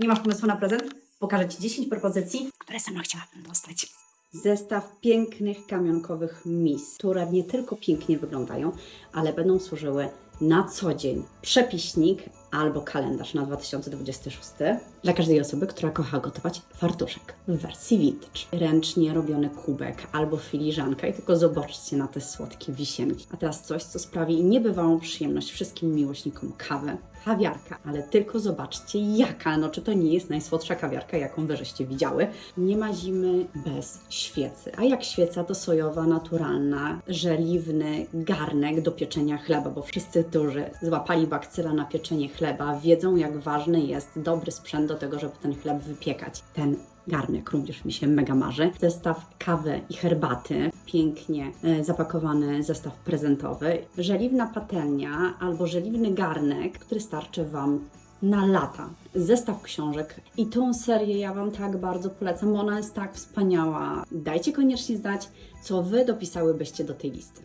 Nie masz pomysłu na prezent? Pokażę Ci 10 propozycji, które sama chciałabym dostać. Zestaw pięknych kamionkowych mis, które nie tylko pięknie wyglądają, ale będą służyły na co dzień. Przepiśnik albo kalendarz na 2026 dla każdej osoby, która kocha gotować fartuszek w wersji vintage. Ręcznie robiony kubek albo filiżanka i tylko zobaczcie na te słodkie wisienki. A teraz coś, co sprawi niebywałą przyjemność wszystkim miłośnikom kawy. Kawiarka, ale tylko zobaczcie jaka, no czy to nie jest najsłodsza kawiarka, jaką wy żeście widziały. Nie ma zimy bez świecy, a jak świeca to sojowa, naturalna, żeliwny garnek do pieczenia chleba, bo wszyscy, którzy złapali bakcyla na pieczenie chleba, wiedzą jak ważny jest dobry sprzęt do tego, żeby ten chleb wypiekać. Ten garnek również mi się mega marzy. Zestaw kawy i herbaty, pięknie e, zapakowany zestaw prezentowy, żeliwna patelnia albo żeliwny garnek, który starczy Wam na lata. Zestaw książek i tą serię ja Wam tak bardzo polecam, bo ona jest tak wspaniała. Dajcie koniecznie znać, co Wy dopisałybyście do tej listy.